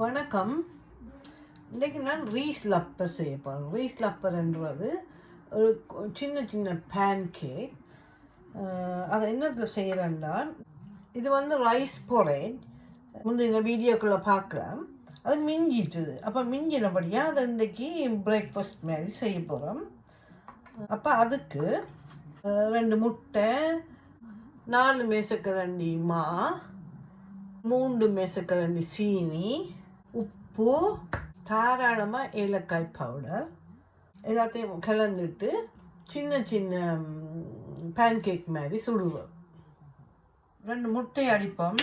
வணக்கம். இன்றைக்கு நான் ரீஸ் லப்பர் செய்ய போகிறேன் ரீஸ் லப்பர்ன்றது ஒரு சின்ன சின்ன பேன் கேக் அதை என்னத்தில் செய்கிறேன்டா இது வந்து ரைஸ் பொரேஜ் முந்தைய வீடியோக்குள்ளே பார்க்கலாம். அது மிஞ்சிட்டுது. அப்போ மிஞ்சினபடியாக அதை இன்றைக்கி பிரேக்ஃபாஸ்ட் மாதிரி செய்ய போகிறோம் அப்போ அதுக்கு ரெண்டு முட்டை நாலு மேசக்கரண்டி மா மூன்று மேசக்கரண்டி சீனி உப்பு தாராளமாக ஏலக்காய் பவுடர் எல்லாத்தையும் கலந்துட்டு சின்ன சின்ன பேன்கேக் மாதிரி சுடுவோம். ரெண்டு முட்டை அடிப்போம்.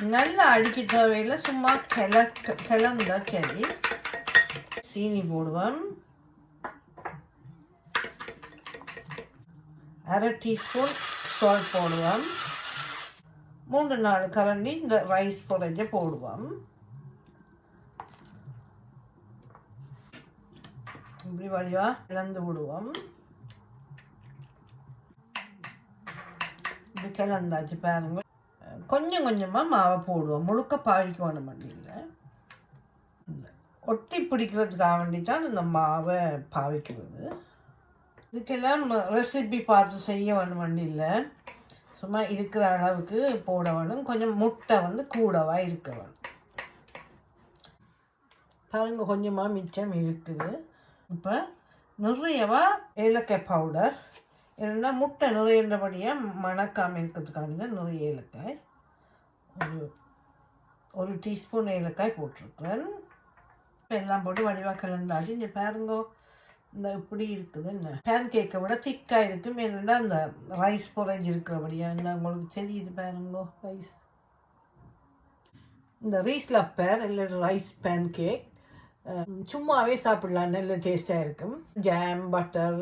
நல்லா அடிக்க தேவையில்லை சும்மா கிளக்க கிளந்தா சரி. சீனி போடுவோம். அரை டீஸ்பூன் சால்ட் போடுவோம். மூன்று நாலு கரண்டி இந்த ரைஸ் பொரைஞ்ச போடுவோம். இப்படி வழியாக கிளந்து விடுவோம். இப்படி கிளந்தாச்சு பாருங்க. கொஞ்சம் கொஞ்சமாக மாவை போடுவோம். முழுக்க பாவிக்க வேணும் இல்லை ஒட்டி பிடிக்கிறதுக்காக வேண்டி தான் இந்த மாவை பாவிக்கிறது. இதுக்கெல்லாம் நம்ம ரெசிபி பார்த்து செய்ய வேணும்னு இல்லை சும்மா இருக்கிற அளவுக்கு போட வேணும். கொஞ்சம் முட்டை வந்து கூடவாக இருக்க வேணும். பாருங்க கொஞ்சமாக மிச்சம் இருக்குது. இப்போ நிறையவா ஏலக்காய் பவுடர் இல்லைன்னா முட்டை நிறையன்றபடியாக மணக்காமல் இருக்கிறதுக்காக நிறைய ஏலக்காய். ஒரு ஒரு டீஸ்பூன் ஏலக்காய் போட்டிருக்கிறேன். இப்போ எல்லாம் போட்டு வடிவாக கலந்தாச்சு. இங்கே பாருங்க. இந்த இப்படி இருக்குது என்ன பேன் கேக்கை விட திக்காக இருக்கும். என்னென்னா அந்த ரைஸ் பொரேஜ் இருக்கிறபடியா. என்ன உங்களுக்கு தெரியுது பாருங்க ரைஸ் இந்த ரைஸ் லப்பர் இல்லை ரைஸ் பேன் கேக் சும்மாவே சாப்பிடலாம் நல்ல டேஸ்டாக இருக்கும். ஜாம் பட்டர்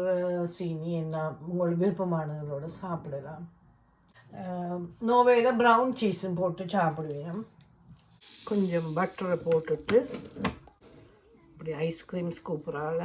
சீனி என்ன உங்களுக்கு விருப்பமானதோட சாப்பிடலாம். நோவேல ப்ரௌன் சீஸும் போட்டு சாப்பிடுவேன். கொஞ்சம் பட்டரை போட்டுட்டு இப்படி ஐஸ்கிரீம் ஸ்கூப்பரால்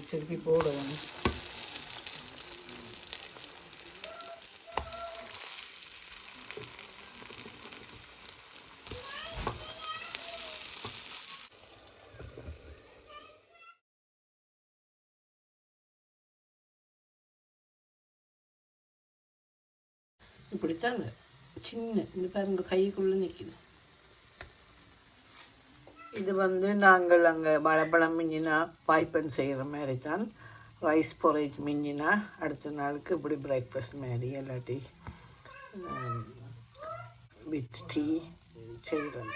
இப்படி திருப்பி போடுவேன். இப்படித்தாங்க சின்ன இந்த பாருங்க கைக்குள்ளே நிற்கிது இது வந்து நாங்கள் அங்கே பழப்பழம் மிஞ்சினா பாய்ப்பன் செய்கிற மாதிரி தான் ரைஸ் பொரேஜ் மிஞ்சினா அடுத்த நாளுக்கு இப்படி பிரேக்ஃபாஸ்ட் மாதிரி இல்லாட்டி வித் டீ செய்கிறோம்